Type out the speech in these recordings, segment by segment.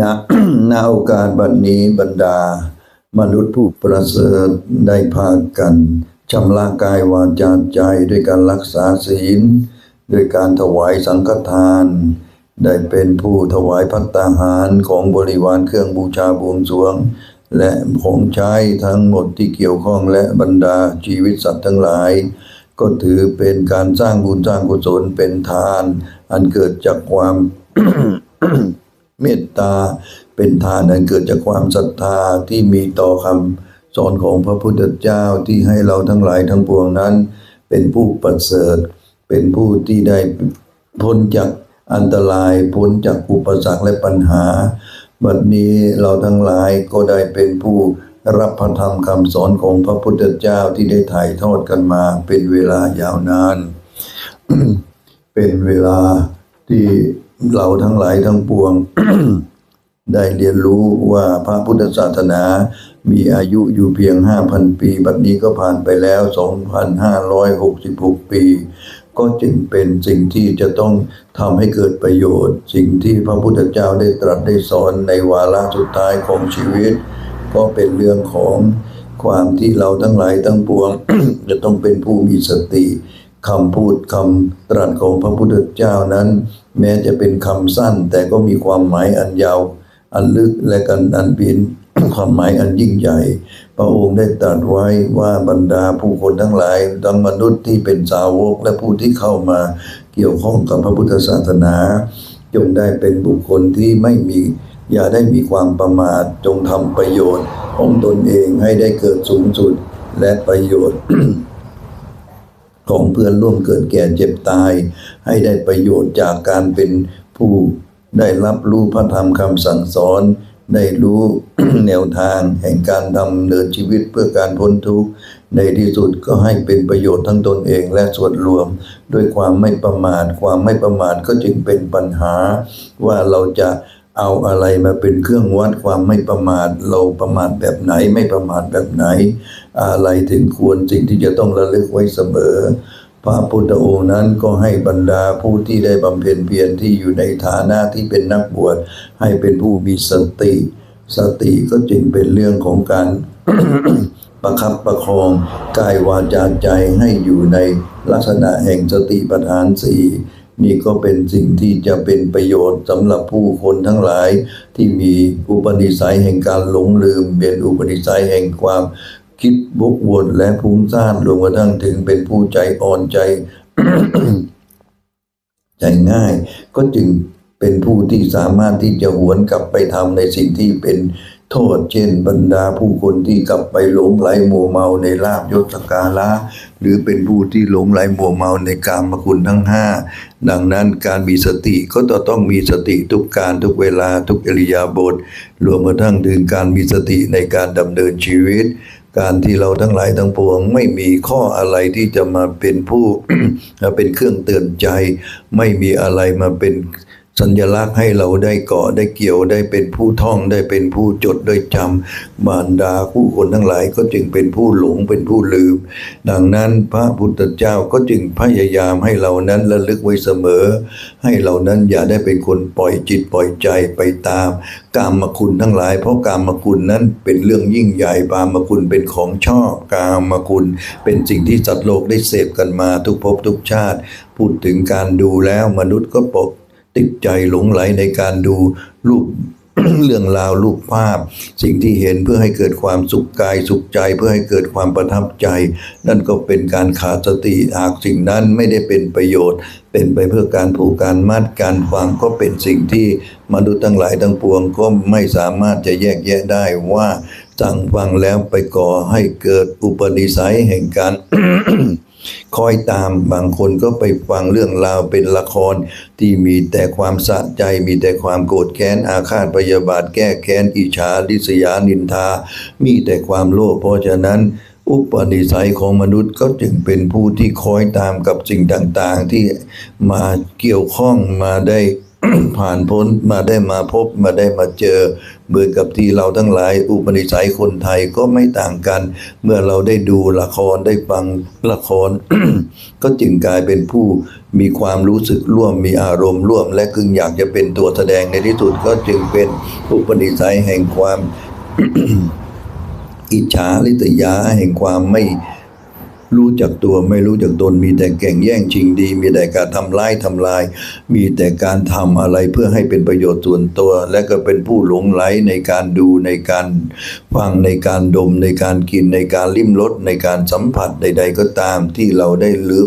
ณณโอกาสบัดนี้บรรดา มนุษย์ผู้ประเสริฐได้พากันชำระกายวาจาใจด้วยการรักษาศีล ด้วยการถวายสังฆทาน ได้เป็นผู้ถวายพัตตาหารของบริวารเครื่องบูชาบวงสรวง และของใช้ทั้งหมดที่เกี่ยวข้องและบรรดาชีวิตสัตว์ทั้งหลาย ก็ถือเป็นการสร้างบุญสร้างกุศลเป็นทาน อันเกิดจากความเมตตาเป็นทานอันเกิดจากความศรัทธาที่มีต่อคำสอนของพระพุทธเจ้าที่ให้เราทั้งหลายทั้งปวงนั้น เป็นผู้ประเสริฐ เป็นผู้ที่ได้พ้นจากอันตรายพ้นจากอุปสรรคและปัญหา บัดนี้เราทั้งหลายก็ได้เป็นผู้รับพระธรรมคำสอนของพระพุทธเจ้าที่ได้ถ่ายทอดกันมาเป็นเวลายาวนาน เป็นเวลาที่เราทั้งหลายทั้งปวง ได้เรียนรู้ว่าพระพุทธศาสนามีอายุอยู่เพียง 5,000 ปี บัดนี้ก็ผ่านไปแล้ว 2,566 ปี ก็จึงเป็นสิ่งที่จะต้องทำให้เกิดประโยชน์ สิ่งที่พระพุทธเจ้าได้ตรัสได้สอนในวาระสุดท้ายของชีวิต ก็เป็นเรื่องของความที่เราทั้งหลายทั้งปวง จะต้องเป็นผู้มีสติ คำพูดคำตรัสของพระพุทธเจ้านั้น แม้จะเป็นคำสั้น แต่ก็มีความหมายอันยาว อันลึกและกันอันเป็นความหมายอันยิ่งใหญ่ พระองค์ได้ตรัสไว้ว่าบรรดาผู้คนทั้งหลายทั้งมนุษย์ที่เป็นสาวกและผู้ที่เข้ามาเกี่ยวข้องกับพระพุทธศาสนา จงได้เป็นบุคคลที่ไม่มีอย่าได้มีความประมาทจงทำประโยชน์ของตนเองให้ได้เกิดสูงสุดและประโยชน์ ของเพื่อนร่วมเกิดแก่เจ็บตาย ให้ได้ประโยชน์จากการเป็นผู้ได้รับรู้พระธรรมคำสั่งสอน ได้รู้แนวทางแห่งการดำเนินชีวิตเพื่อการพ้นทุกข์ ในที่สุดก็ให้เป็นประโยชน์ทั้งตนเองและส่วนรวม ด้วยความไม่ประมาทความไม่ประมาทก็จึงเป็นปัญหาว่าเราจะ เอาอะไรมาเป็นเครื่องวัดความไม่ประมาทเราประมาทแบบไหน ไม่ประมาทแบบไหน อะไรถึงควรสิ่งที่จะต้องระลึกไว้เสมอ พระพุทธองค์นั้นก็ให้บรรดาผู้ที่ได้บำเพ็ญเพียรที่อยู่ในฐานะที่เป็นนักบวชให้เป็นผู้มีสติ สติก็จึงเป็นเรื่องของการประคับประคองกายวาจาใจให้อยู่ในลักษณะแห่งสติปัฏฐานสี่ นี่ก็เป็นสิ่งที่จะเป็นประโยชน์สำหรับผู้คนทั้งหลาย ที่มีอุปนิสัยแห่งการหลงลืม เป็นอุปนิสัยแห่งความคิดบกวนและพุ่งซ่านรวมกระทั่งถึงเป็นผู้ใจอ่อนใจ ใจง่าย ก็จึงเป็นผู้ที่สามารถที่จะหวนกลับไปทำในสิ่งที่เป็นโทษเช่นบรรดาผู้คนที่กลับไปหลงไหลมัวเมาในลาบยศกการะ หรือเป็นผู้ที่หลงไหลมัวเมาในกามคุณทั้งห้าดังนั้นการมีสติก็จะต้องมีสติทุกการทุกเวลาทุกอริยาบทรวมกระทั่งถึงการมีสติในการดำเนินชีวิต การที่เราทั้งหลายทั้งปวงไม่มีข้ออะไรที่จะมาเป็นผู้ เป็นเครื่องเตือนใจ ไม่มีอะไรมาเป็น สัญลักษณ์ให้เราได้เกาะได้เกี่ยวได้เป็นผู้ท่องได้เป็นผู้จดได้จำมารดาผู้คนทั้งหลายก็จึงเป็นผู้หลงเป็นผู้ลืม ดังนั้นพระพุทธเจ้าก็จึงพยายามให้เรานั้นระลึกไว้เสมอ ให้เรานั้นอย่าได้เป็นคนปล่อยจิตปล่อยใจไปตามกามคุณทั้งหลาย เพราะกามคุณนั้นเป็นเรื่องยิ่งใหญ่กามคุณเป็นของชอบกามคุณ เป็นสิ่งที่สัตว์โลกได้เสพกันมาทุกภพทุกชาติ พูดถึงการดูแล้วมนุษย์ก็ปก ติดใจหลงไหลในการดูรูปเรื่องราวรูปภาพ สิ่งที่เห็นเพื่อให้เกิดความสุขกายสุขใจเพื่อให้เกิดความประทับใจ นั่นก็เป็นการขาดสติหากสิ่งนั้นไม่ได้เป็นประโยชน์ เป็นไปเพื่อการผูกการมัดการฟังก็เป็นสิ่งที่มนุษย์ทั้งหลายทั้งปวงก็ไม่สามารถจะแยกแยะได้ว่าสั่งฟังแล้วไปก่อให้เกิดอุปนิสัยแห่งการ คอยตามบางคนก็ไปฟังเรื่องราวเป็นละครที่มีแต่ความสะใจมีแต่ความโกรธแค้นอาฆาตพยาบาทแก้แค้นอิจฉาริษยานินทา มีแต่ความโลภเพราะฉะนั้นอุปนิสัยของมนุษย์ก็จึงเป็นผู้ที่คอยตามกับสิ่งต่างๆ ที่มาเกี่ยวข้องมาได้ผ่านพ้นมาได้มาพบมาได้มาเจอ เหมือนกับที่เราทั้งหลายอุปนิสัยคนไทยก็ไม่ต่างกัน เมื่อเราได้ดูละครได้ฟังละคร ก็จึงกลายเป็นผู้มีความรู้สึกร่วมมีอารมณ์ร่วม และคึงอยากจะเป็นตัวแสดงในที่สุดก็จึงเป็นอุปนิสัยแห่งความอิจฉาริษยาแห่งความไม่ รู้จักตัวไม่รู้จักตน มีแต่แก่งแย่งชิงดี มีแต่การทำร้ายทำลาย มีแต่การทำอะไรเพื่อให้เป็นประโยชน์ส่วนตัว และก็เป็นผู้หลงไหลในการดูในการฟังในการดม ในการกินในการลิ้มรสในการสัมผัสใด ๆ ก็ตามที่เราได้ลือ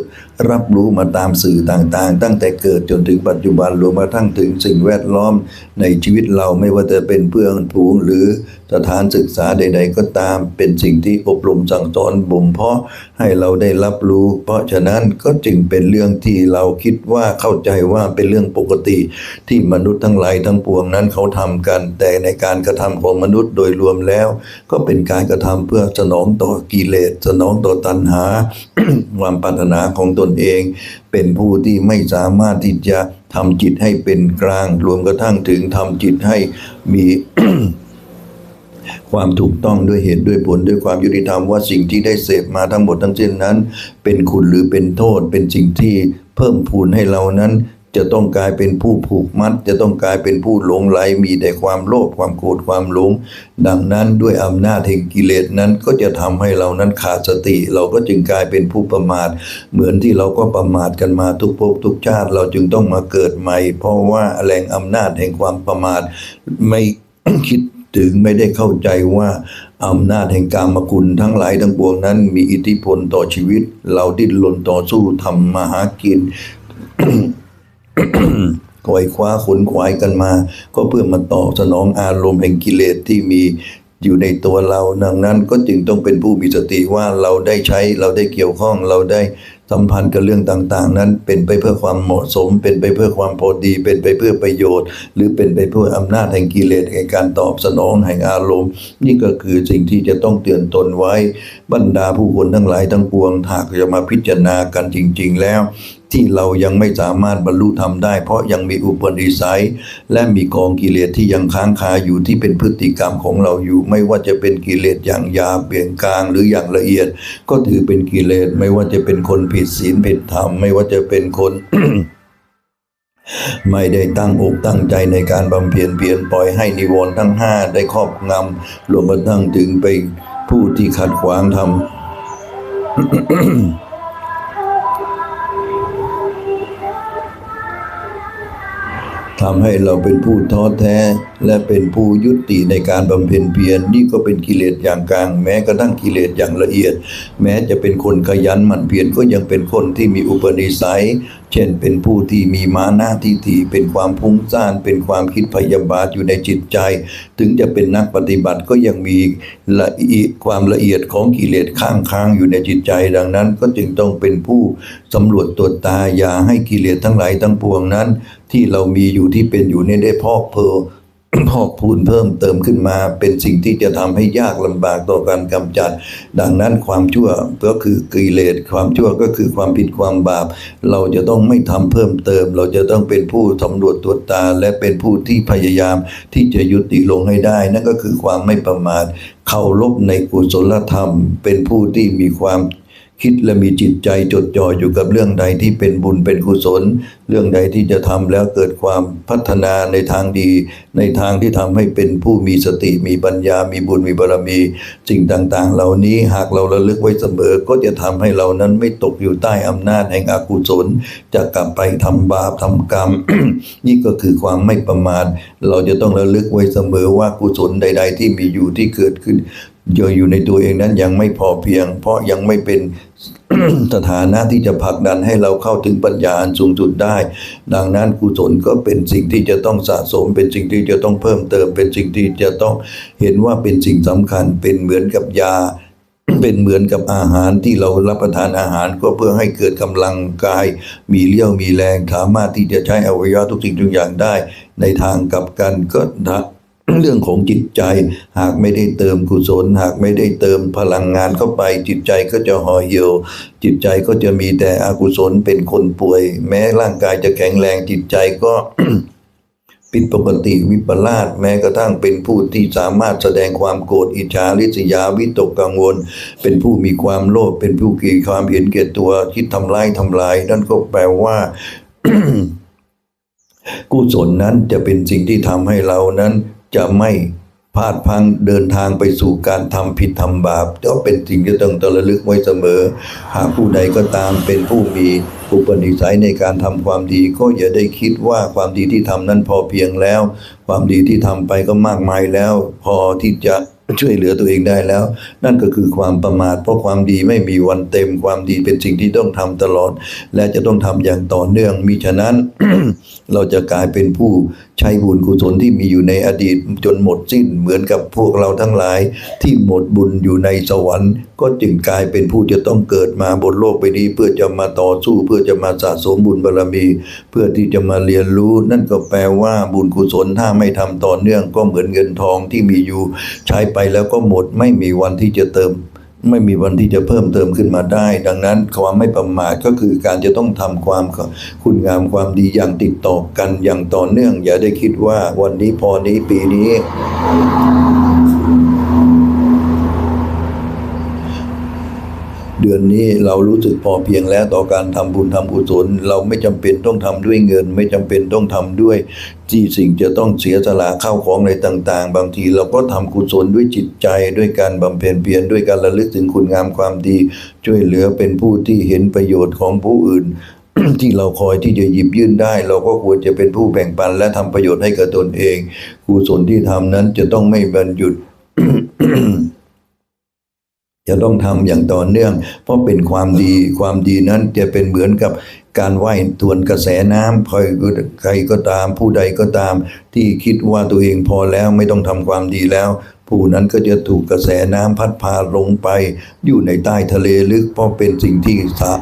รับรู้มาตามสื่อต่างๆ ตั้งแต่เกิดจนถึงปัจจุบันรวมมาทั้งถึงสิ่งแวดล้อมในชีวิตเราไม่ว่าจะเป็นเพื่อนผูงหรือ สถานศึกษาใด ๆ ก็ตามเป็นสิ่งที่อบรมสั่งสอนบ่มเพาะให้เราได้รับรู้ เพราะฉะนั้นก็จึงเป็นเรื่องที่เราคิดว่าเข้าใจว่าเป็นเรื่องปกติ ที่มนุษย์ทั้งหลายทั้งปวงนั้นเขาทำกัน แต่ในการกระทำของมนุษย์โดยรวมแล้ว ก็เป็นการกระทำเพื่อสนองต่อกิเลสสนองต่อตัณหา ความปรารถนาของตนเอง เป็นผู้ที่ไม่สามารถที่จะทำจิตให้เป็นกลาง รวมกระทั่งถึงทำจิตให้มี ความถูกต้องด้วยเหตุด้วยผลด้วยความยุติธรรมว่าสิ่งที่ได้เสพมาทั้งหมดทั้งสิ้นนั้น เป็นคุณหรือเป็นโทษ เป็นสิ่งที่เพิ่มพูนให้เรานั้น จะต้องกลายเป็นผู้ผูกมัด จะต้องกลายเป็นผู้หลงไหลมีแต่ความโลภความโกรธความหลง ดังนั้นด้วยอำนาจแห่งกิเลสนั้นก็จะทำให้เรานั้นขาดสติ เราก็จึงกลายเป็นผู้ประมาท เหมือนที่เราก็ประมาทกันมาทุกภพทุกชาติ เราจึงต้องมาเกิดใหม่ เพราะว่าแรงอำนาจแห่งความประมาทไม่คิด ถึงไม่ได้เข้าใจว่าอำนาจแห่งกามคุณทั้งหลายทั้งปวงนั้น มีอิทธิพลต่อชีวิต เราดิ้นรนต่อสู้ทำมาหากินคอยคว้าขนขวายกันมา ก็เพื่อมาตอบสนองอารมณ์แห่งกิเลสที่มีอยู่ในตัวเราดังนั้นก็จึงต้องเป็นผู้มีสติว่าเราได้ใช้เราได้เกี่ยวข้องเราได้ สัมพันธ์กับเรื่องต่างๆ นั้นเป็นไปเพื่อความเหมาะสม เป็นไปเพื่อความพอดี เป็นไปเพื่อประโยชน์ หรือเป็นไปเพื่ออำนาจแห่งกิเลสแห่งการตอบสนองแห่งอารมณ์ นี่ก็คือสิ่งที่จะต้องเตือนตนไว้ บรรดาผู้คนทั้งหลายทั้งปวงหากจะมาพิจารณากันจริง ๆ แล้ว ที่เรายังไม่สามารถบรรลุธรรมได้ เพราะยังมีอุปนิสัย และมีกองกิเลสที่ยังค้างคาอยู่ที่เป็นพฤติกรรมของเราอยู่ ไม่ว่าจะเป็นกิเลสอย่างยาเบี่ยงกลางหรืออย่างละเอียด ก็ถือเป็นกิเลสไม่ว่าจะเป็นคนผิดศีลผิดธรรม ไม่ว่าจะเป็นคนไม่ได้ตั้งอกตั้งใจในการบำเพ็ญเพียรปล่อยให้นิวรณ์ทั้งห้าได้ครอบงำรวมกระทั่งถึงไปผู้ที่ขัดขวางทำ ทำให้เราเป็นผู้ท้อแท้ และเป็นผู้ยุติในการบำเพ็ญเพียรนี่ก็เป็นกิเลสอย่างกลาง แม้กระทั่งกิเลสอย่างละเอียด แม้จะเป็นคนขยันหมั่นเพียรก็ยังเป็นคนที่มีอุปนิสัย เช่นเป็นผู้ที่มีมานะทิฏฐิเป็นความพุ่งซ่านเป็นความคิดพยาบาทอยู่ในจิตใจ ถึงจะเป็นนักปฏิบัติก็ยังมีละเอียดความละเอียดของกิเลสข้างค้างอยู่ในจิตใจ ดังนั้นก็จึงต้องเป็นผู้สำรวจตัวตาอย่าให้กิเลสทั้งหลายทั้งปวงนั้น ที่เรามีอยู่ที่เป็นอยู่ในี่ได้พอกเพอ พอกพูนเพิ่มเติมขึ้นมา เป็นสิ่งที่จะทำให้ยากลำบากต่อการกำจัด ดังนั้นความชั่วก็คือกิเลสความชั่วก็คือความผิดความบาป เราจะต้องไม่ทำเพิ่มเติม เราจะต้องเป็นผู้สำรวจตัวตา และเป็นผู้ที่พยายามที่จะยุติลงให้ได้ นั่นก็คือความไม่ประมาทเคารพในกุศลธรรม เป็นผู้ที่มีความ คิดและมีจิตใจจดจ่ออยู่กับเรื่องใดที่เป็นบุญเป็นกุศล เรื่องใดที่จะทำแล้วเกิดความพัฒนาในทางดี ในทางที่ทำให้เป็นผู้มีสติมีปัญญา มีบุญมีบารมี สิ่งต่าง ๆ เหล่านี้หากเราระลึกไว้เสมอ ก็จะทำให้เรานั้นไม่ตกอยู่ใต้อำนาจแห่งอกุศล จะกลับไปทำบาปทำกรรม นี่ก็คือความไม่ประมาทเราจะต้องระลึกไว้เสมอว่ากุศลใด ๆ ที่มีอยู่ที่เกิดขึ้น เยอะอยู่ในตัวเองนั้นยังไม่พอเพียง เพราะยังไม่เป็นสถานะที่จะผลักดันให้เราเข้าถึงปัญญาอันสูงสุดได้ ดังนั้นกุศลก็เป็นสิ่งที่จะต้องสะสม เป็นสิ่งที่จะต้องเพิ่มเติม เป็นสิ่งที่จะต้องเห็นว่าเป็นสิ่งสำคัญ เป็นเหมือนกับยา เป็นเหมือนกับอาหารที่เรารับประทานอาหารก็เพื่อให้เกิดกำลังกาย มีเลี้ยวมีแรงสามารถที่จะใช้อวัยวะทุกสิ่งทุกอย่างได้ ในทางกลับกันก็ เรื่องของจิตใจ หากไม่ได้เติมกุศล หากไม่ได้เติมพลังงานเข้าไป จิตใจก็จะห่อเหี่ยว จิตใจก็จะมีแต่อกุศลเป็นคนป่วย แม้ร่างกายจะแข็งแรงจิตใจก็ผิดปกติวิปลาสแม้กระทั่งเป็นผู้ที่สามารถแสดงความโกรธอิจฉาริษยาวิตกกังวล เป็นผู้มีความโลภเป็นผู้เกียความเห็นแก่ตัวคิดทำร้ายทำลาย นั่นก็แปลว่ากุศลนั้นจะเป็นสิ่งที่ทำให้เรานั้น จะไม่พลาดพังเดินทางไปสู่การทำผิดทำบาปก็เป็นสิ่งที่ต้องตระลึกไว้เสมอ หากผู้ใดก็ตามเป็นผู้มีอุปนิสัยในการทำความดีก็อย่าได้คิดว่าความดีที่ทำนั้นพอเพียงแล้ว ความดีที่ทำไปก็มากมายแล้ว พอที่จะ ช่วยเหลือตัวเองได้แล้ว นั่นก็คือความประมาท เพราะความดีไม่มีวันเต็มความดีเป็นสิ่งที่ต้องทำตลอด และจะต้องทำอย่างต่อเนื่องมิฉะนั้น เราจะกลายเป็นผู้ใช้บุญกุศลที่มีอยู่ในอดีตจนหมดสิ้นเหมือนกับพวกเราทั้งหลายที่หมดบุญอยู่ในสวรรค์ ก็จึงกลายเป็นผู้จะต้องเกิดมาบนโลกใบนี้ เพื่อจะมาต่อสู้เพื่อจะมาสะสมบุญบารมี เพื่อที่จะมาเรียนรู้ นั่นก็แปลว่าบุญกุศลถ้าไม่ทำต่อเนื่องก็เหมือนเงินทองที่มีอยู่ ใช้ไปแล้วก็หมดไม่มีวันที่จะเติม ไม่มีวันที่จะเพิ่มเติมขึ้นมาได้ ดังนั้นความไม่ประมาทก็คือการจะต้องทำความคุณงามความดีอย่างติดต่อกันอย่างต่อเนื่อง อย่าได้คิดว่าวันนี้พอนี้ปีนี้ เดือนนี้เรารู้สึกพอเพียงแล้วต่อการทำบุญทำกุศลเราไม่จำเป็นต้องทำด้วยเงิน ไม่จำเป็นต้องทำด้วยที่สิ่งจะต้องเสียสละเข้าของอะไรต่าง ๆ บางทีเราก็ทำกุศลด้วยจิตใจด้วยการบำเพ็ญเพียรด้วยการระลึกถึงคุณงามความดี ช่วยเหลือเป็นผู้ที่เห็นประโยชน์ของผู้อื่นที่เราคอยที่จะหยิบยื่นได้ เราก็ควรจะเป็นผู้แบ่งปันและทำประโยชน์ให้กับตนเองกุศลที่ทำนั้นจะต้องไม่บันหยุด จะต้องทำอย่างต่อเนื่อง เพราะเป็นความดีความดีนั้นจะเป็นเหมือนกับการว่ายทวนกระแสน้ำใครใครก็ตาม ผู้ใดก็ตาม ที่คิดว่าตัวเองพอแล้วไม่ต้องทำความดีแล้ว ผู้นั้นก็จะถูกกระแสน้ำพัดพาลงไป อยู่ในใต้ทะเลลึก เพราะเป็นสิ่งที่สะ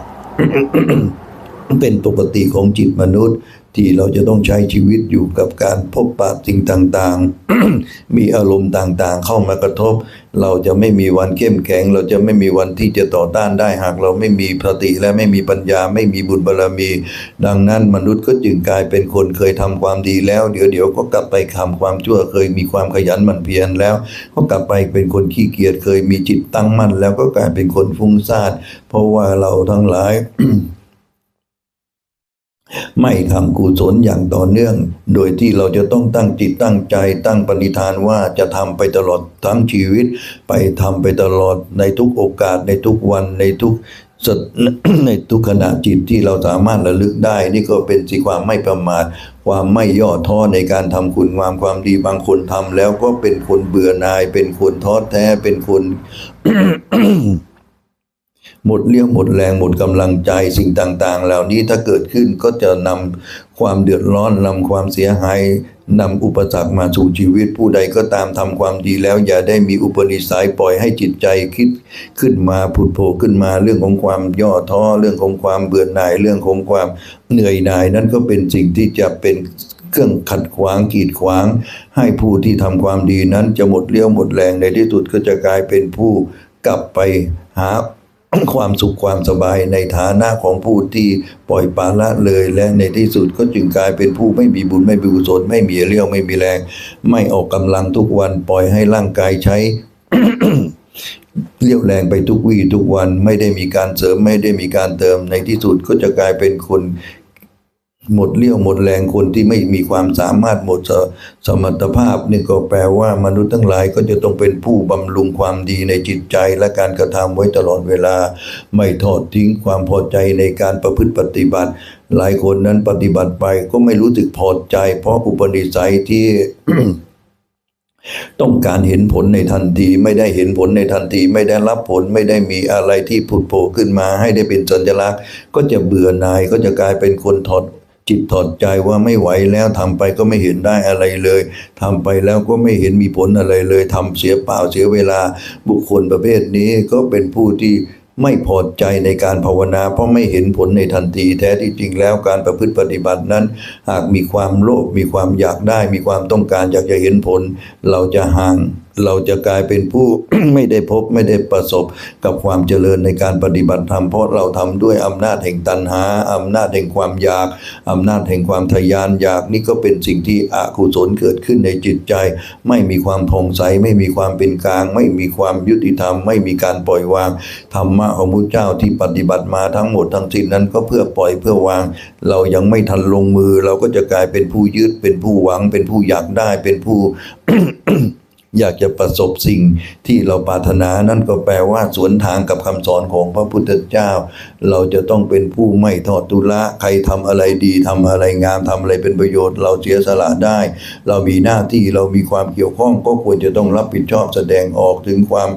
เป็นปกติของจิตมนุษย์ ที่เราจะต้องใช้ชีวิตอยู่กับการพบปะสิ่งต่างๆ มีอารมณ์ต่างๆ เข้ามากระทบ เราจะไม่มีวันเข้มแข็ง เราจะไม่มีวันที่จะต่อต้านได้หากเราไม่มีสติและไม่มีปัญญาไม่มีบุญบารมี ดังนั้นมนุษย์ก็จึงกลายเป็นคนเคยทำความดีแล้ว เดี๋ยวเดี๋ยวก็กลับไปทำความชั่วเคยมีความขยันหมั่นเพียรแล้ว ก็กลับไปเป็นคนขี้เกียจเคยมีจิตตั้งมั่นแล้วก็กลายเป็นคนฟุ้งซ่านเพราะว่าเราทั้งหลาย ไม่ทำกุศลอย่างต่อเนื่อง โดยที่เราจะต้องตั้งจิตตั้งใจตั้งปณิธานว่าจะทำไปตลอดทั้งชีวิต ไปทำไปตลอดในทุกโอกาสในทุกวันในทุกในทุกขณะจิตที่เราสามารถระลึกได้ นี่ก็เป็นสิ่งความไม่ประมาทความไม่ย่อท้อในการทำคุณความความดีบางคนทำแล้วก็เป็นคนเบื่อหน่าย เป็นคนท้อแท้เป็นคน หมดเรี่ยวหมดแรงหมดกำลังใจสิ่งต่างๆ เหล่านี้ถ้าเกิดขึ้นก็จะนำความเดือดร้อนนำความเสียหายนำอุปสรรคมาสู่ชีวิตผู้ใดก็ตามทำความดีแล้ว อย่าได้มีอุปนิสัยปล่อยให้จิตใจคิดขึ้นมาผุดโผล่ขึ้นมาเรื่องของความย่อท้อเรื่องของความเบื่อหน่ายเรื่องของความเหนื่อยหน่าย นั่นก็เป็นสิ่งที่จะเป็นเครื่องขัดขวางกีดขวาง ให้ผู้ที่ทำความดีนั้นจะหมดเรี่ยวหมดแรงในที่สุดก็จะกลายเป็นผู้กลับไปหา ความสุขความสบายในฐานะของผู้ที่ปล่อยปละละเลย และในที่สุดก็จึงกลายเป็นผู้ไม่มีบุญไม่มีกุศลไม่มีเรี่ยวไม่มีแรง ไม่ออกกำลังทุกวันปล่อยให้ร่างกายใช้เรี่ยวแรงไปทุกวี่ทุกวันไม่ได้มีการเสริมไม่ได้มีการเติมในที่สุดก็จะกลายเป็นคน หมดเรี่ยวหมดแรงคนที่ไม่มีความสามารถหมดสสมรรถภาพนี่ก็แปลว่ามนุษย์ทั้งหลายก็จะต้องเป็นผู้บำรุงความดีในจิตใจและการกระทำไว้ตลอดเวลา ไม่ทอดทิ้งความพอใจในการประพฤติปฏิบัติ หลายคนนั้นปฏิบัติไปก็ไม่รู้สึกพอใจ เพราะอุปนิสัยที่ต้องการเห็นผลในทันทีไม่ได้เห็นผลในทันทีไม่ได้รับผลไม่ได้มีอะไรที่ผุดโผล่ขึ้นมาให้ได้เป็นสัญลักษณ์ ก็จะเบื่อหน่ายก็จะกลายเป็นคนถอด จิตถอดใจว่าไม่ไหวแล้วทำไปก็ไม่เห็นได้อะไรเลยทำไปแล้วก็ไม่เห็นมีผลอะไรเลยทำเสียเปล่าเสียเวลา บุคคลประเภทนี้ก็เป็นผู้ที่ไม่พอใจในการภาวนา เพราะไม่เห็นผลในทันทีแท้ที่จริงแล้วการประพฤติปฏิบัตินั้น หากมีความโลภมีความอยากได้ มีความต้องการอยากจะเห็นผล เราจะห่าง เราจะกลายเป็นผู้ไม่ได้พบไม่ได้ประสบกับความเจริญในการปฏิบัติธรรมเพราะเราทำด้วยอำนาจแห่งตัณหาอำนาจแห่งความอยากอำนาจแห่งความทะยานอยากนี่ก็เป็นสิ่งที่อกุศลเกิดขึ้นในจิตใจ ไม่มีความผ่องใสไม่มีความเป็นกลาง ไม่มีความยุติธรรม ไม่มีการปล่อยวางธรรมะของพระเจ้าที่ปฏิบัติมาทั้งหมดทั้งสิ้นนั้นก็เพื่อปล่อยเพื่อวาง เรายังไม่ทันลงมือ เราก็จะกลายเป็นผู้ยึดเป็นผู้หวัง เป็นผู้อยากได้เป็นผู้ อยากจะประสบสิ่งที่เราปรารถนานั่นก็แปลว่าสวนทางกับคำสอนของพระพุทธเจ้า เราจะต้องเป็นผู้ไม่ทอดทุละใครทำอะไรดีทำอะไรงามทำอะไรเป็นประโยชน์ เราเสียสละได้ เรามีหน้าที่เรามีความเกี่ยวข้องก็ควรจะต้องรับผิดชอบแสดงออกถึงความ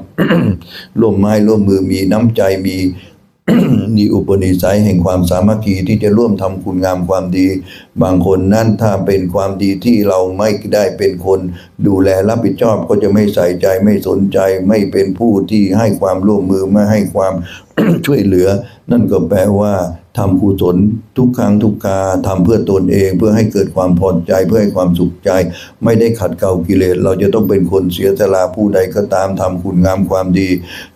ร่วมไม้ร่วมมือมีน้ำใจมี มีอุปนิสัยแห่งความสามัคคีที่จะร่วมทำคุณงามความดี บางคนนั่นถ้าเป็นความดีที่เราไม่ได้เป็นคน ดูแลรับผิดชอบก็จะไม่ใส่ใจไม่สนใจ ไม่เป็นผู้ที่ให้ความร่วมมือไม่ให้ความช่วยเหลือ นั่นก็แปลว่าทำกุศลทุกครั้งทุกคราทำเพื่อตนเองเพื่อให้เกิดความพอใจเพื่อให้ความสุขใจ ไม่ได้ขัดเกลากิเลส เราจะต้องเป็นคนเสียสละผู้ใดก็ตามทำคุณงามความดี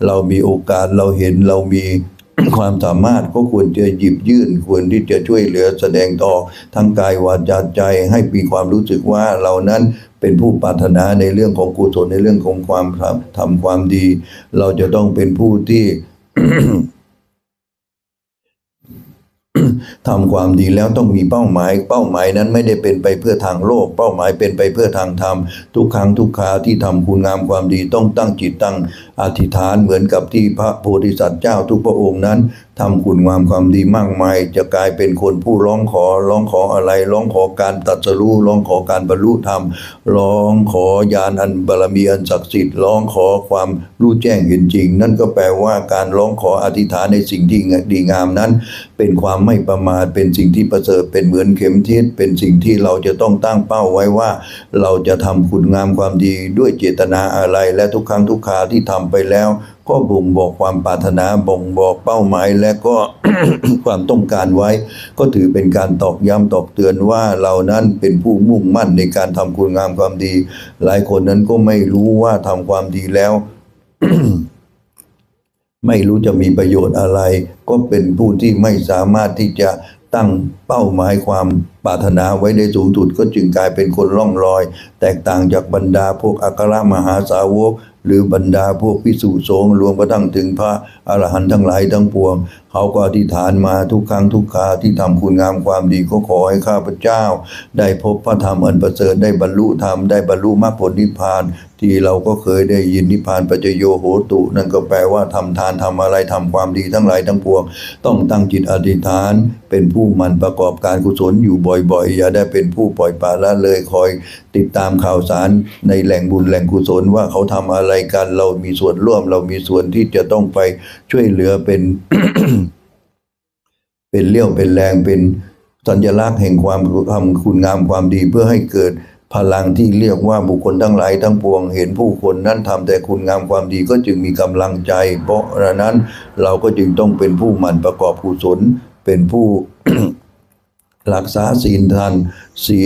เรามีโอกาสเราเห็นเรามี ความสามารถก็ควรจะหยิบยื่นควรที่จะช่วยเหลือแสดงต่อทั้งกายวาจาใจให้มีความรู้สึกว่าเรานั้นเป็นผู้ปรารถนาในเรื่องของกุศลในเรื่องของความทำทำความดี เราจะต้องเป็นผู้ที่ทำความดีแล้วต้องมีเป้าหมาย เป้าหมายนั้นไม่ได้เป็นไปเพื่อทางโลก เป้าหมายเป็นไปเพื่อทางธรรม ทุกครั้งทุกคราที่ทำคุณงามความดีต้องตั้งจิตตั้ง อธิษฐานเหมือนกับที่พระโพธิสัตว์เจ้าทุกพระองค์นั้นทำคุณงามความดีมากมาย จะกลายเป็นคนผู้ร้องขอร้องขออะไร ร้องขอการตัดสรู้ร้องขอการบรรลุธรรม ร้องขอญาณอันบารมีอันศักดิ์สิทธิ์ร้องขอความรู้แจ้งเห็นจริง นั่นก็แปลว่าการร้องขออธิษฐานในสิ่งที่ดีงามนั้น เป็นความไม่ประมาทเป็นสิ่งที่ประเสริฐเป็นเหมือนเข็มทิศเป็นสิ่งที่เราจะต้องตั้งเป้าไว้ว่า เราจะทำคุณงามความดีด้วยเจตนาอะไร และทุกครั้งทุกคราที่ทำไปแล้ว ก็บ่งบอกความปรารถนาบ่งบอกเป้าหมายและก็ความต้องการไว้ ก็ถือเป็นการตอกย้ำตอกเตือนว่าเรานั้นเป็นผู้มุ่งมั่นในการทำคุณงามความดี หลายคนนั้นก็ไม่รู้ว่าทำความดีแล้ว ไม่รู้จะมีประโยชน์อะไร ก็เป็นผู้ที่ไม่สามารถที่จะตั้งเป้าหมายความปรารถนาไว้ในสูงสุดก็จึงกลายเป็นคนล่องลอย แตกต่างจากบรรดาพวกอัครมหาสาวก หรือบรรดาพวกพิสุสงรวมกระทั่งถึงพระอรหันต์ทั้งหลายทั้งปวง เขาก็อธิษฐานมาทุกครั้งทุกคราที่ทำคุณงามความดีก็ขอให้ข้าพเจ้า ได้พบพระธรรมอันประเสริฐได้บรรลุธรรมได้บรรลุมรรคผลนิพพานที่เราก็เคยได้ยินนิพพานปัจโยโหตุ นั่นก็แปลว่าทำทานทำอะไรทำความดีทั้งหลายทั้งปวง ต้องตั้งจิตอธิษฐาน เป็นผู้มันประกอบการกุศลอยู่บ่อยๆ อย่าได้เป็นผู้ปล่อยปละละเลยคอยติดตามข่าวสารในแหล่งบุญแหล่งกุศลว่าเขาทำอะไรกันเรามีส่วนร่วมเรามีส่วนที่จะต้องไปช่วยเหลือเป็น เป็นเลี้ยวเป็นแรงเป็นสัญลักษณ์แห่งความทำคุณงามความดีเพื่อให้เกิดพลังที่เรียกว่าบุคคลทั้งหลายทั้งปวงเห็นผู้คนนั้นทำแต่คุณงามความดีก็จึงมีกำลังใจ เพราะฉะนั้นเราก็จึงต้องเป็นผู้หมั่นประกอบกุศลเป็นผู้รักษาศีลทานศี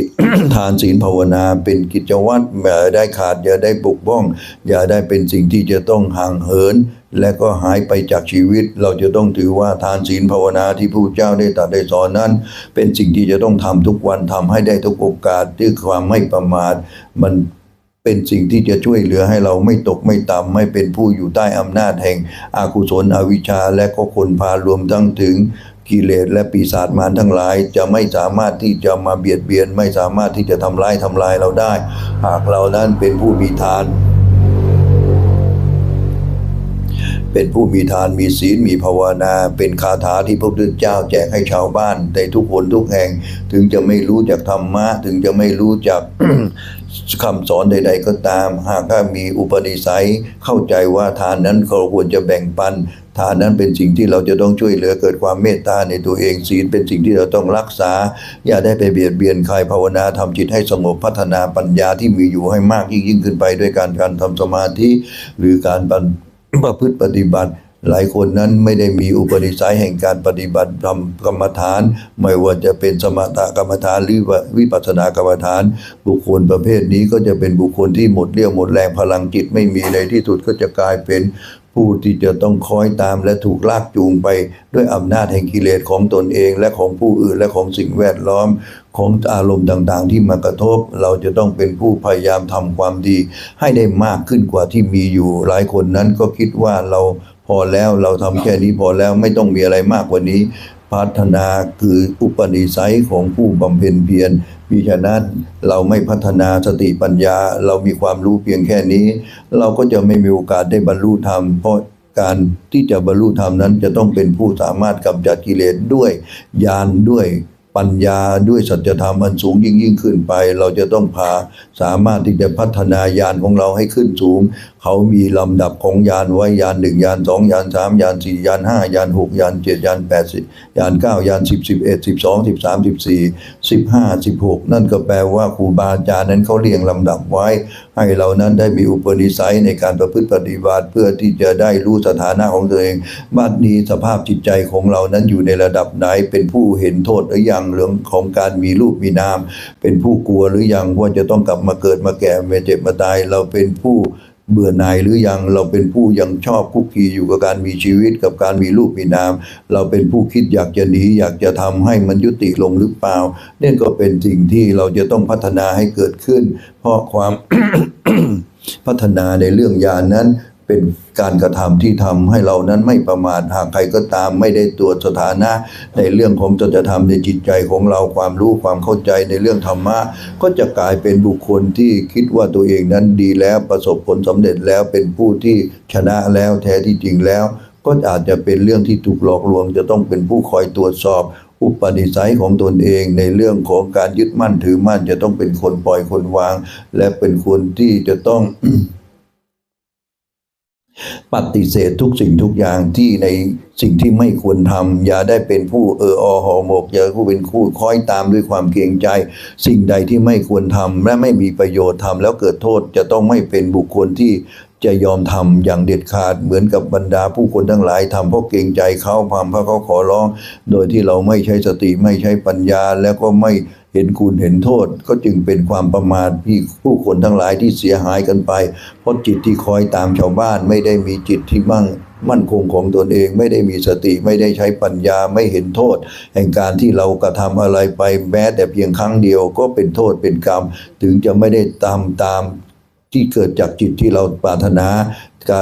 ทานศีลภาวนาเป็นกิจวัตรอย่าได้ขาดอย่าได้ปกป้อง อย่าได้เป็นสิ่งที่จะต้องห่างเหิน และก็หายไปจากชีวิต เราจะต้องถือว่าทานศีลภาวนาที่ผู้เจ้าได้ตรัสได้สอนนั้น เป็นสิ่งที่จะต้องทำทุกวันทำให้ได้ทุกโอกาสด้วยความไม่ประมาทมันเป็นสิ่งที่จะช่วยเหลือให้เราไม่ตกไม่ต่ำไม่เป็นผู้อยู่ใต้อำนาจแห่งอากุศลอวิชชา และก็คนพาลรวมทั้งถึงกิเลสและปีศาจมารทั้งหลาย จะไม่สามารถที่จะมาเบียดเบียน ไม่สามารถที่จะทำร้ายทำลายเราได้ หากเรานั้นเป็นผู้มีทาน เป็นผู้มีทานมีศีลมีภาวนา เป็นคาถาที่พระพุทธเจ้าแจกให้ชาวบ้านในทุกคนทุกแห่ง ถึงจะไม่รู้จากธรรมะ ถึงจะไม่รู้จากคำสอนใด ๆ ก็ตาม หากถ้ามีอุปนิสัยเข้าใจว่าทานนั้นเราควรจะแบ่งปัน ทานนั้นเป็นสิ่งที่เราจะต้องช่วยเหลือเกิดความเมตตาในตัวเองศีลเป็นสิ่งที่เราต้องรักษา อย่าได้ไปเบียดเบียนใครภาวนาทำจิตให้สงบพัฒนาปัญญาที่มีอยู่ให้มากยิ่งยิ่งขึ้นไปด้วยการการทำสมาธิหรือการ ประพฤติปฏิบัติ หลายคนนั้นไม่ได้มีอุปนิสัยแห่งการปฏิบัติทำกรรมฐาน ไม่ว่าจะเป็นสมถกรรมฐานหรือวิปัสสนากรรมฐาน บุคคลประเภทนี้ก็จะเป็นบุคคลที่หมดเรี่ยวหมดแรงพลังจิตไม่มีในที่สุดก็จะกลายเป็น ผู้ที่จะต้องคอยตามและถูกลากจูงไปด้วยอำนาจแห่งกิเลสของตนเองและของผู้อื่นและของสิ่งแวดล้อมของอารมณ์ต่างๆ ที่มากระทบ เราจะต้องเป็นผู้พยายามทำความดี ให้ได้มากขึ้นกว่าที่มีอยู่ หลายคนนั้นก็คิดว่าเราพอแล้วเราทำแค่นี้พอแล้วไม่ต้องมีอะไรมากกว่านี้ พัฒนาคืออุปนิสัยของผู้บำเพ็ญเพียร มิฉะนั้นเราไม่พัฒนาสติปัญญา เรามีความรู้เพียงแค่นี้ เราก็จะไม่มีโอกาสได้บรรลุธรรมเพราะการที่จะบรรลุธรรมนั้นจะต้องเป็นผู้สามารถกำจัดกิเลสด้วยญาณด้วย ปัญญาด้วยสัจธรรมอันสูงยิ่งยิ่งขึ้นไป เราจะต้องพาสามารถที่จะพัฒนาญาณของเราให้ขึ้นสูง เขามีลำดับของญาณไว้ญาณหนึ่งญาณสองญาณสามญาณสี่ญาณห้าญาณหกญาณเจ็ดญาณแปดสิบญาณเก้าญาณสิบสิบเอ็ดสิบสองสิบสามสิบสี่สิบห้าสิบหกนั่นก็แปลว่าครูบาอาจารย์นั้นเขาเรียงลำดับไว้ ให้เรานั้นได้มีอุปนิสัยในการประพฤติปฏิบัติเพื่อที่จะได้รู้สถานะของตัวเองบัดนี้สภาพจิตใจของเรานั้นอยู่ในระดับไหน เป็นผู้เห็นโทษหรือยังเรื่องของการมีรูปมีนาม เป็นผู้กลัวหรือยังว่าจะต้องกลับมาเกิดมาแก่มาเจ็บมาตายเราเป็นผู้ เบื่อหน่ายหรือยังเราเป็นผู้ยังชอบคุกคีอยู่กับการมีชีวิตกับการมีรูปมีนาม เราเป็นผู้คิดอยากจะหนีอยากจะทำให้มันยุติลงหรือเปล่าเนี่ยก็เป็นสิ่งที่เราจะต้องพัฒนาให้เกิดขึ้น เพราะความพัฒนาในเรื่องยานั้น เป็นการกระทำที่ทำให้เรานั้นไม่ประมาทหากใครก็ตามไม่ได้ตรวจสถานะ ในเรื่องของจริยธรรมในจิตใจของเราความรู้ความเข้าใจในเรื่องธรรมะก็จะกลายเป็นบุคคลที่คิดว่าตัวเองนั้นดีแล้วประสบผลสำเร็จแล้วเป็นผู้ที่ชนะแล้วแท้ที่จริงแล้ว ก็อาจจะเป็นเรื่องที่ถูกหลอกลวง จะต้องเป็นผู้คอยตรวจสอบอุปนิสัยของตนเองในเรื่องของการยึดมั่นถือมั่นจะต้องเป็นคนปล่อยคนวาง และเป็นคนที่จะต้อง ปฏิเสธทุกสิ่งทุกอย่างที่ในสิ่งที่ไม่ควรทำอย่าได้เป็นผู้เอออหอหมกอย่าผู้เป็นผู้คอยตามด้วยความเกรงใจ สิ่งใดที่ไม่ควรทำและไม่มีประโยชน์ทำแล้วเกิดโทษจะต้องไม่เป็นบุคคลที่ จะยอมทำอย่างเด็ดขาดเหมือนกับบรรดาผู้คนทั้งหลายทำเพราะเกรงใจเขาความเพราะเขาขอร้อง โดยที่เราไม่ใช้สติไม่ใช้ปัญญาแล้วก็ไม่เห็นคุณเห็นโทษ ก็จึงเป็นความประมาทที่ผู้คนทั้งหลายที่เสียหายกันไป เพราะจิตที่คอยตามชาวบ้านไม่ได้มีจิตที่มั่งมั่นคงของตนเองไม่ได้มีสติไม่ได้ใช้ปัญญาไม่เห็นโทษ แห่งการที่เรากระทำอะไรไปแม้แต่เพียงครั้งเดียวก็เป็นโทษเป็นกรรม ถึงจะไม่ได้ตามตาม ที่เกิดจากจิตที่เราปรารถนาก็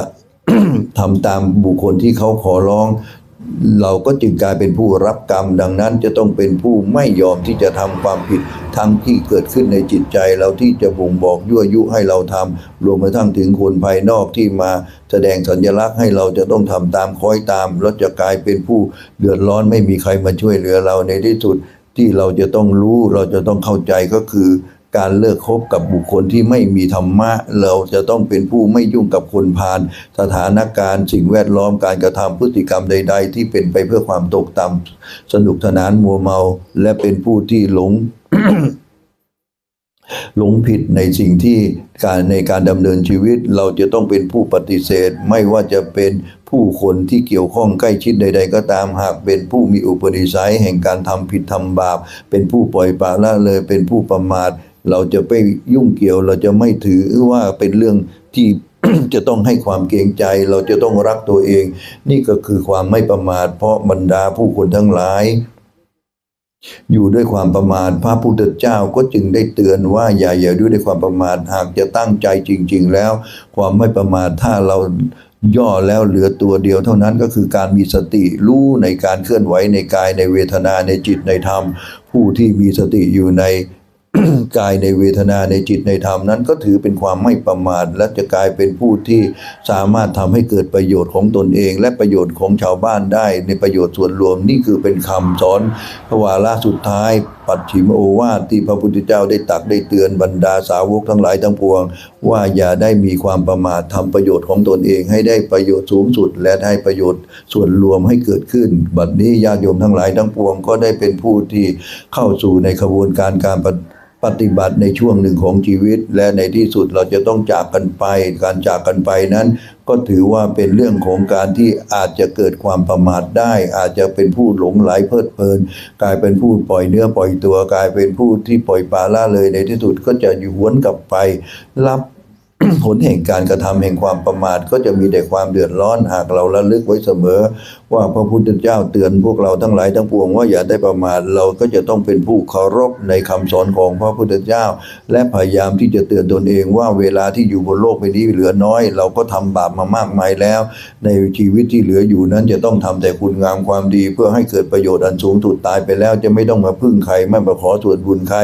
ทำตามบุคคลที่เขาขอร้อง เราก็จึงกลายเป็นผู้รับกรรม ดังนั้นจะต้องเป็นผู้ไม่ยอมที่จะทำความผิดทั้งที่เกิดขึ้นในจิตใจเราที่จะบ่งบอกยั่วยุให้เราทำรวมไปทั้งถึงคนภายนอกที่มาแสดงสัญลักษณ์ให้เราจะต้องทำตามคอยตามเราจะกลายเป็นผู้เดือดร้อนไม่มีใครมาช่วยเหลือเราในที่สุดที่เราจะต้องรู้เราจะต้องเข้าใจก็คือ การเลิกคบกับบุคคลที่ไม่มีธรรมะ เราจะต้องเป็นผู้ไม่ยุ่งกับคนพาลสถานการณ์สิ่งแวดล้อมการกระทำพฤติกรรมใด ๆ ที่เป็นไปเพื่อความตกต่ำสนุกสนานมัวเมา และเป็นผู้ที่หลงหลงผิดในสิ่งที่การในการดำเนินชีวิต เราจะต้องเป็นผู้ปฏิเสธ ไม่ว่าจะเป็นผู้คนที่เกี่ยวข้องใกล้ชิดใด ๆ ก็ตามหากเป็นผู้มีอุปนิสัยแห่งการทำผิดทำบาป เป็นผู้ปล่อยปละละเลยเป็นผู้ประมาท เราจะไปยุ่งเกี่ยวเราจะไม่ถือว่าเป็นเรื่องที่จะต้องให้ความเกรงใจ เราจะต้องรักตัวเอง นี่ก็คือความไม่ประมาท เพราะบรรดาผู้คนทั้งหลาย อยู่ด้วยความประมาทพระพุทธเจ้าก็จึงได้เตือนว่าอย่าอย่าด้วยด้วยความประมาทหากจะตั้งใจจริง ๆ แล้ว ความไม่ประมาทถ้าเราย่อแล้วเหลือตัวเดียวเท่านั้นก็คือการมีสติรู้ในการเคลื่อนไหวในกายในเวทนาในจิตในธรรม ผู้ที่มีสติอยู่ใน กายในเวทนาในจิตในธรรมนั้นก็ถือเป็นความไม่ประมาทและจะกลายเป็นผู้ที่สามารถทำให้เกิดประโยชน์ของตนเอง และประโยชน์ของชาวบ้านได้ ในประโยชน์ส่วนรวมนี่คือเป็นคำสอนพระวาระสุดท้าย ปัดฉิมโอวาทที่พระพุทธเจ้าได้ตักได้เตือนบรรดาสาวกทั้งหลายทั้งปวง ว่าอย่าได้มีความประมาททำประโยชน์ของตนเองให้ได้ประโยชน์สูงสุด และให้ประโยชน์ส่วนรวมให้เกิดขึ้น บัดนี้ญาติโยมทั้งหลายทั้งปวงก็ได้เป็นผู้ที่เข้าสู่ในขบวนการการปฏิ ปฏิบัติในช่วงหนึ่งของชีวิต และในที่สุดเราจะต้องจากกันไป การจากกันไปนั้น ก็ถือว่าเป็นเรื่องของการที่อาจจะเกิดความประมาทได้ อาจจะเป็นผู้หลงไหลเพลิดเพลิน กลายเป็นผู้ปล่อยเนื้อปล่อยตัว กลายเป็นผู้ที่ปล่อยปลาละเลยในที่สุดก็จะอยู่หวนกลับไป รับ ผลแห่งการกระทำแห่งความประมาทก็จะมีแต่ความเดือดร้อนหากเราระลึกไว้เสมอ ว่าพระพุทธเจ้าเตือนพวกเราทั้งหลายทั้งปวงว่าอย่าได้ประมาทเราก็จะต้องเป็นผู้เคารพในคำสอนของพระพุทธเจ้า และพยายามที่จะเตือนตนเองว่าเวลาที่อยู่บนโลกใบนี้เหลือน้อย เราก็ทำบาปมามากมายแล้ว ในชีวิตที่เหลืออยู่นั้นจะต้องทำแต่คุณงามความดี เพื่อให้เกิดประโยชน์อันสูงสุดตายไปแล้ว จะไม่ต้องมาพึ่งใครไม่มาขอส่วนบุญใคร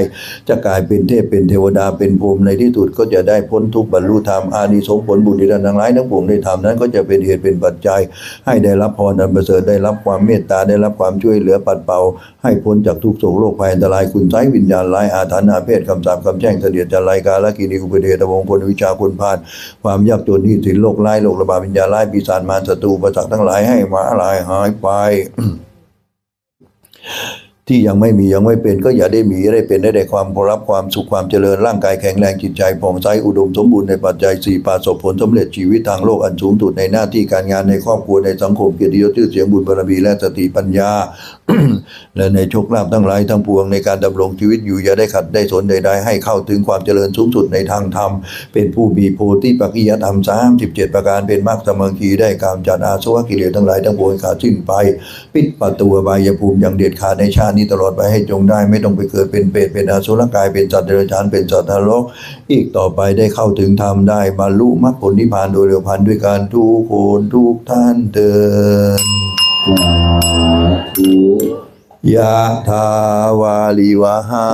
จะกลายเป็นเทพเป็นเทวดาเป็นพรหมในที่สุดก็จะได้พ้นทุกข์บรรลุธรรมอานิสงส์ผลบุญที่ท่านทั้งหลายทั้งปวงได้ทำนั้น ก็จะเป็นเหตุเป็นปัจจัย ให้ได้รับพรอันประเสริฐได้รับความเมตตาได้รับความช่วยเหลือปัดเป่า ให้พ้นจากทุกโศกโรคภัยอันตรายคุณไสยวิญญาณร้ายอาถรรพ์อาเพศคำสาปคำแช่งเสดียดจันไรกาลกินีอุปเดตวงคลวิชาคุณพาน ความยากจนที่สินโรคร้โรคระบาดวิญญาณร้ปีศาจมารศัตรูประสักทั้งหลายให้มาลายหายไป ที่ยังไม่มียังไม่เป็นก็อย่าได้มีได้เป็นได้ได้ความรับความสุขความเจริญร่างกายแข็งแรงจิตใจผ่องใสอุดมสมบูรณ์ในปัจจัยสี่ประสบผลสำเร็จชีวิตทางโลกอันสูงสุดในหน้าที่การงานในครอบครัวในสังคมเกียรติยศชื่อเสียงบุญบารมีและสติปัญญา และในโชคลาภทั้งหลายทั้งปวงในการดำรงชีวิตอยู่อย่าได้ขัดได้สนใดๆให้เข้าถึงความเจริญสูงสุดในทางธรรม เป็นผู้มีโพธิปักขิยธรรมสามสิบเจ็ดประการเป็นมรรคสมังคีได้กามจัดอาสวะกิเลสทั้งหลายทั้งปวงขาดสิ้นไป ปิดประตูอบายภูมิอย่างเด็ดขาดในชาตินี้ตลอดไปให้จงได้ ไม่ต้องไปเกิดเป็นเปรตเป็นอสุรกายเป็นสัตว์เดรัจฉานเป็นสัตว์นรก อีกต่อไปได้เข้าถึงธรรมได้บรรลุมรรคผลนิพพานโดยเร็วพลันด้วยการทุกคนทุกท่านเดินสาธุยะทาวาลิวหา